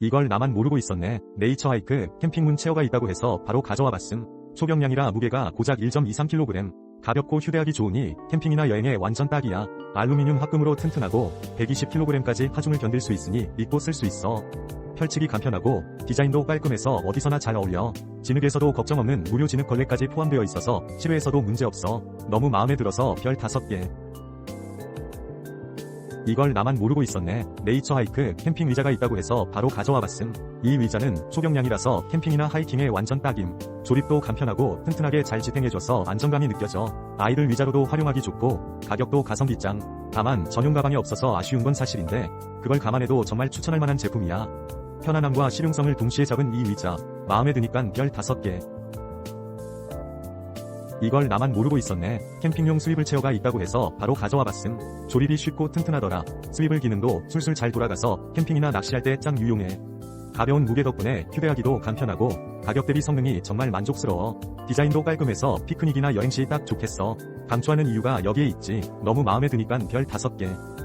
이걸 나만 모르고 있었네. 네이처 하이크 캠핑문 체어가 있다고 해서 바로 가져와 봤음. 소경량이라 무게가 고작 1.23kg. 가볍고 휴대하기 좋으니 캠핑이나 여행에 완전 딱이야. 알루미늄 합금으로 튼튼하고 120kg까지 하중을 견딜 수 있으니 믿고 쓸 수 있어. 펼치기 간편하고 디자인도 깔끔해서 어디서나 잘 어울려. 진흙에서도 걱정 없는 무료 진흙 걸레까지 포함되어 있어서 실외에서도 문제없어. 너무 마음에 들어서 별 5개. 이걸 나만 모르고 있었네. 네이처 하이크 캠핑 의자가 있다고 해서 바로 가져와 봤음. 이 의자는 소경량이라서 캠핑이나 하이킹에 완전 딱임. 조립도 간편하고 튼튼하게 잘 지탱해줘서 안정감이 느껴져. 아이들 의자로도 활용하기 좋고 가격도 가성비 짱. 다만 전용 가방이 없어서 아쉬운 건 사실인데 그걸 감안해도 정말 추천할 만한 제품이야. 편안함과 실용성을 동시에 잡은 이 의자. 마음에 드니깐 별 5개. 이걸 나만 모르고 있었네. 캠핑용 스위블 체어가 있다고 해서 바로 가져와 봤음. 조립이 쉽고 튼튼하더라. 스위블 기능도 술술 잘 돌아가서 캠핑이나 낚시할 때 짱 유용해. 가벼운 무게 덕분에 휴대하기도 간편하고 가격 대비 성능이 정말 만족스러워. 디자인도 깔끔해서 피크닉이나 여행 시 딱 좋겠어. 강추하는 이유가 여기에 있지. 너무 마음에 드니깐 별 5개.